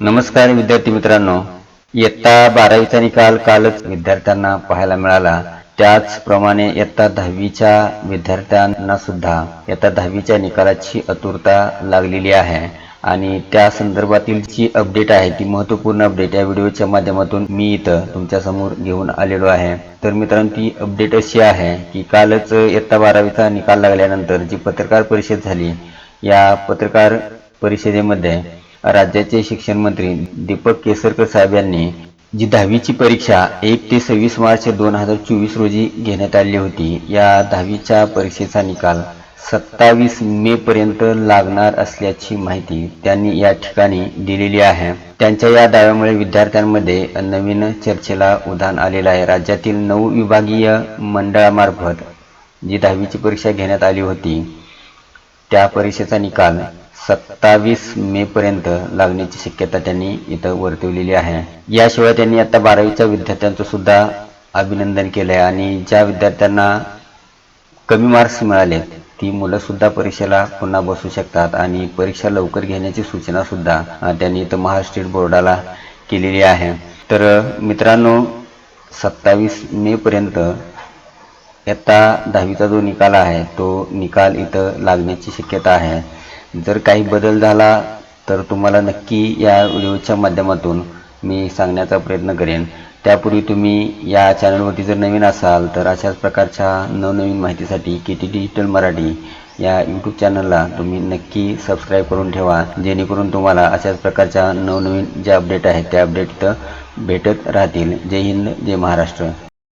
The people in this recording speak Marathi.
नमस्कार विद्यार्थी मित्रांनो. इयत्ता बारावीचा निकाल कालच विद्यार्थ्यांना पाहायला मिळाला. त्याचप्रमाणे इयत्ता दहावीच्या विद्यार्थ्यांना सुद्धा इयत्ता दहावीच्या निकालाची आतुरता लागलेली आहे. आणि त्या संदर्भातील जी अपडेट आहे ती महत्त्वपूर्ण अपडेट या व्हिडिओच्या माध्यमातून मी इथं तुमच्यासमोर घेऊन आलेलो आहे. तर मित्रांनो ती अपडेट अशी आहे की कालच इयत्ता बारावीचा निकाल लागल्यानंतर जी पत्रकार परिषद झाली या पत्रकार परिषदेमध्ये राज्याचे शिक्षण मंत्री दीपक केसरकर साहेब यांनी जी दहावीची परीक्षा एक ते सव्वीस मार्च दोन हजार चोवीस रोजी घेण्यात आली होती या दहावीच्या परीक्षेचा निकाल सत्तावीस मे पर्यंत लागणार असल्याची माहिती त्यांनी या ठिकाणी दिलेली आहे. त्यांच्या या दाव्यामुळे विद्यार्थ्यांमध्ये नवीन चर्चेला उधाण आलेलं आहे. राज्यातील नऊ विभागीय मंडळामार्फत जी दहावीची परीक्षा घेण्यात आली होती त्या परीक्षेचा निकाल सत्तावीस मे पर्यंत लागण्याची शक्यता त्यांनी इथं वर्तवलेली आहे. याशिवाय त्यांनी आता बारावीच्या विद्यार्थ्यांचं सुद्धा अभिनंदन केलं आहे आणि ज्या विद्यार्थ्यांना कमी मार्क्स मिळाले ती मुलं सुद्धा परीक्षेला पुन्हा बसू शकतात आणि परीक्षा लवकर घेण्याची सूचना सुद्धा त्यांनी इथं महाराष्ट्र स्टेट बोर्डाला केलेली आहे. तर मित्रांनो सत्तावीस मे पर्यंत इयत्ता दहावीचा जो निकाल आहे तो निकाल इथं लागण्याची शक्यता आहे. जर काही बदल झाला तर तुम्हाला नक्की या व्हिडिओच्या माध्यमातून मी सांगण्याचा प्रयत्न करेन. त्यापूर्वी तुम्ही या चॅनलवरती जर नवीन असाल तर अशाच प्रकारच्या नवनवीन माहितीसाठी के टी डिजिटल मराठी या यूट्यूब चॅनलला तुम्ही नक्की सबस्क्राईब करून ठेवा जेणेकरून तुम्हाला अशाच प्रकारच्या नवनवीन ज्या अपडेट आहेत त्या अपडेट भेटत राहतील. जय हिंद जय महाराष्ट्र.